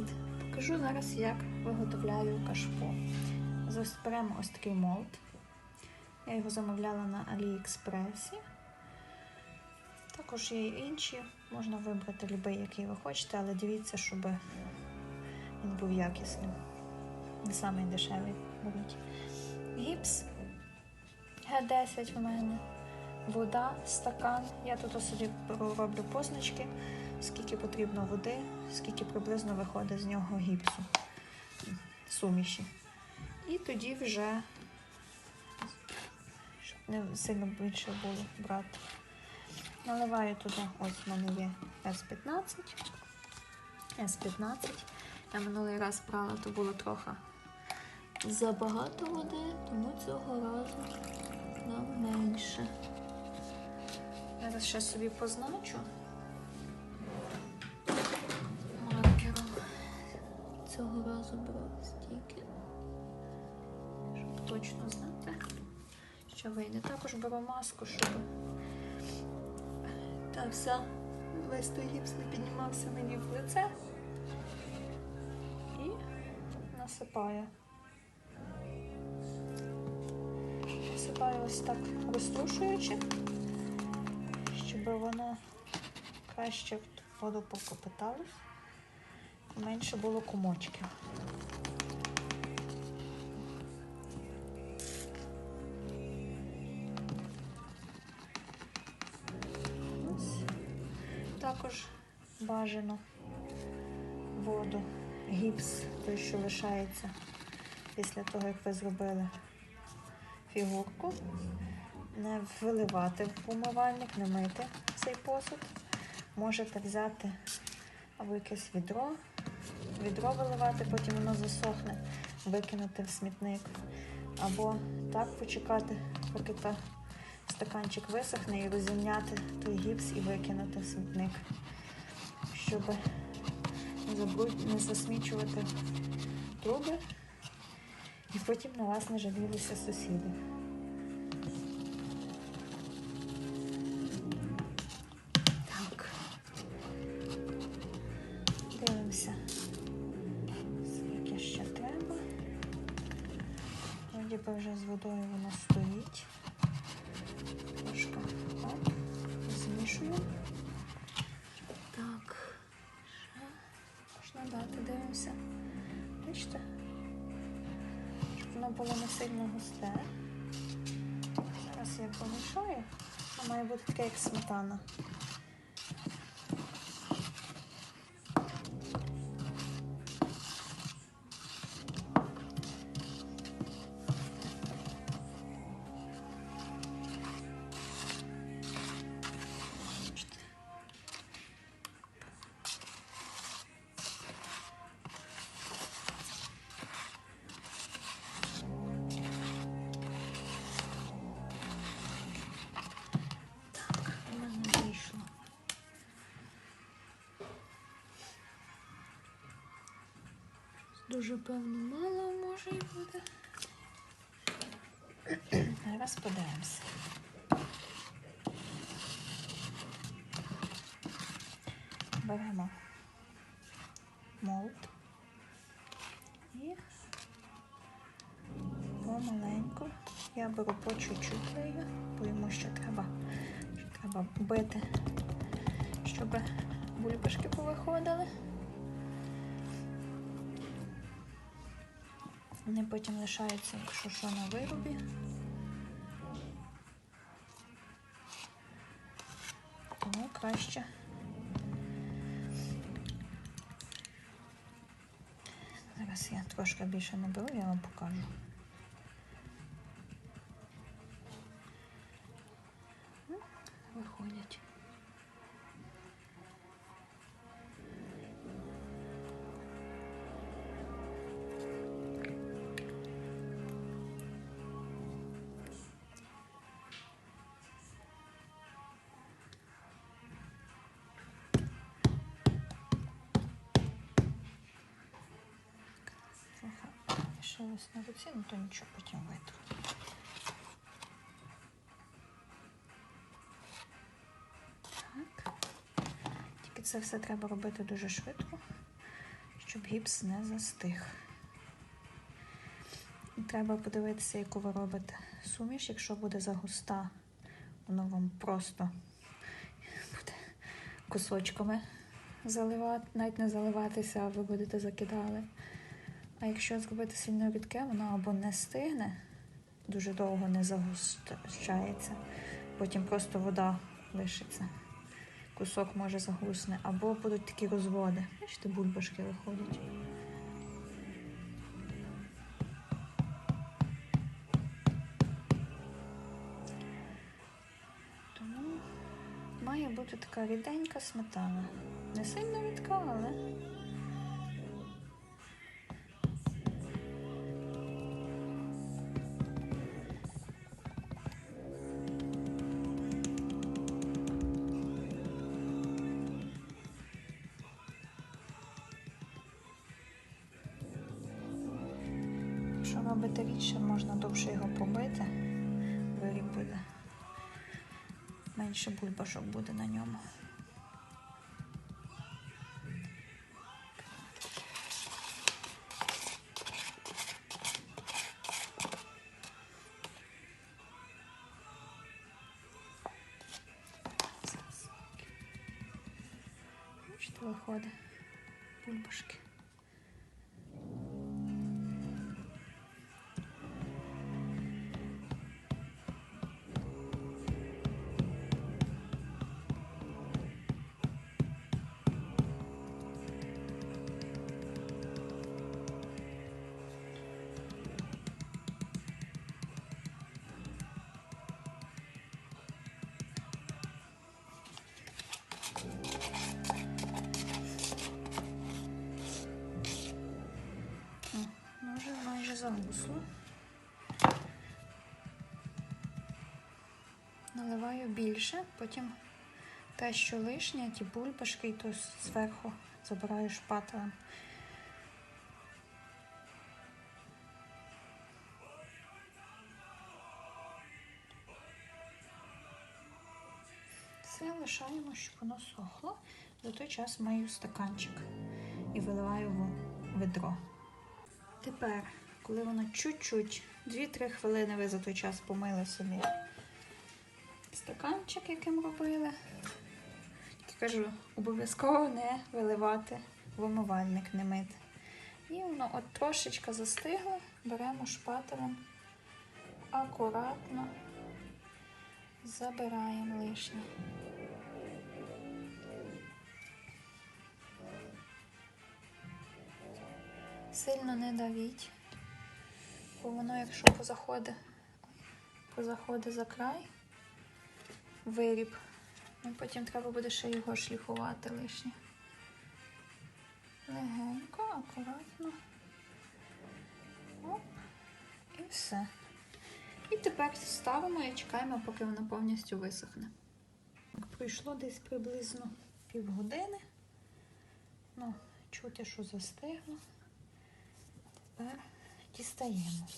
Привіт! Покажу зараз, як виготовляю кашпо. Зараз ось такий молд. Я його замовляла на Аліекспресі. Також є і інші, можна вибрати будь-який, який ви хочете, але дивіться, щоб він був якісним. Не самий дешевий беріть. Гіпс Г10 в мене, вода, стакан. Я тут собі роблю позначки, скільки потрібно води, скільки приблизно виходить з нього гіпсу, суміші. І тоді вже, щоб не сильно більше було брати. Наливаю туди, ось в мене є С15. С15. Я минулий раз брала, то було трохи забагато води, тому цього разу нам менше. Зараз ще собі позначу Цього разу беру стільки, щоб точно знати, що вийде. Також беру маску, щоб та вся весь той гіпс не піднімався мені в лице і насипаю. Насипаю ось так розтрушуючи, щоб воно краще в воду покопиталось менше було комочків. Також бажано воду, гіпс, той, що лишається після того, як ви зробили фігурку, не виливати в умивальник, не мити цей посуд. Можете взяти або якесь відро, відро виливати, потім воно засохне, викинути в смітник. Або так почекати, поки та стаканчик висохне і розімняти той гіпс і викинути в смітник, щоб не, засмічувати труби і потім на вас не жалілися сусіди. Водою воно стоїть. Трошки оп, змішую. Так, ще можна дати, дивимося. Бачите? Щоб воно було не сильно густе. Зараз я помішаю. Воно має бути таке, як сметана. Дуже певно мало може і буде. Зараз подивимося. Беремо молд і помаленьку. Я беру по чуть-чуть лею, бо йому ще треба, треба бити, щоб бульбашки повиходили. Вони потім лишаються, якщо що на вирубі. Тому краще. Зараз я трошки більше не беру, я вам покажу. Трохи лишилось на руці, ну то нічого потім витру. Так. Тільки це все треба робити дуже швидко, щоб гіпс не застиг. І Треба подивитися, яку ви робите суміш. Якщо буде загуста, воно вам просто буде кусочками заливати, навіть не заливатися, а ви будете закидали. А якщо зробити сильно рідке, воно або не стигне, дуже довго не загущається, потім просто вода лишиться. Кусок може загусне, або будуть такі розводи. Бачите, бульбашки виходять. Тому має бути така ріденька сметана. Не сильно рідка, але. Робити рідше, можна довше його побити, виріб буде. Менше бульбашок буде на ньому. Виходить загусло. Наливаю більше, потім те, що лишнє, ті бульбашки, і то зверху забираю шпателем. Все лишаємо, щоб воно сохло. За той час мию стаканчик і виливаю в ведро. Тепер, коли воно чуть-чуть, 2-3 хвилини ви за той час помили собі стаканчик, яким робили. Тільки кажу, обов'язково не виливати в умивальник, не мити. І воно от трошечка застигло, беремо шпателем, акуратно забираємо лишнє. Сильно не давіть, воно, якщо позаходить, позаходить за край, виріб, ну потім треба буде ще його шліфувати лишнє. Легенько, акуратно. Оп, і все. І тепер ставимо і чекаємо, поки воно повністю висохне. Пройшло десь приблизно півгодини. Ну, чути, що застигло. Тепер дістаємо.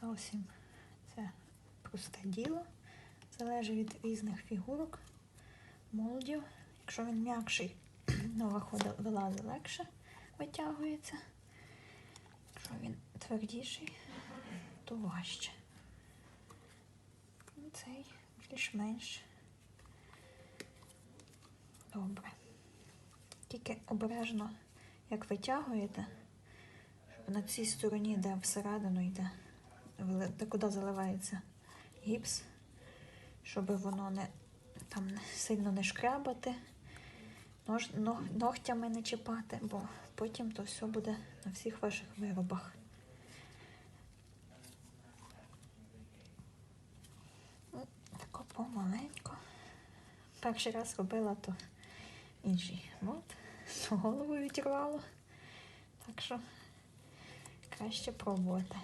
Зовсім це просте діло. Залежить від різних фігурок, молдів. Якщо він м'якший, ну, виходить, вилазить легше, витягується. Якщо він твердіший, то важче. Цей більш-менш добре. Тільки обережно, як витягуєте, щоб на цій стороні, де всередину йде, де куди заливається гіпс, щоб воно не там сильно не шкрябати, нож, но- ногтями не чіпати, бо потім то все буде на всіх ваших виробах. Ну, Тако помаленько. Перший раз робила, то інший мод, то голову відірвало. Так що краще пробувати,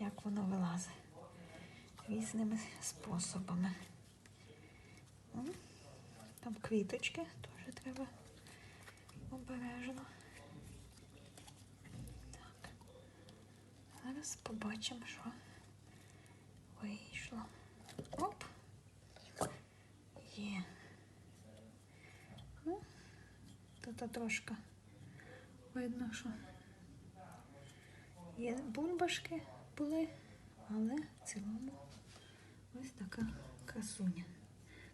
як воно вилазить різними способами. Там квіточки теж треба обережно. Так. Зараз побачимо, що вийшло. Оп. Є. то трошки видно, що є бульбашки були, але в цілому ось така красуня.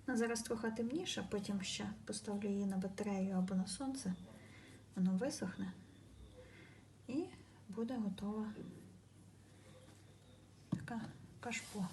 Ну, зараз трохи темніше, потім ще поставлю її на батарею або на сонце. Воно висохне і буде готова така кашпо.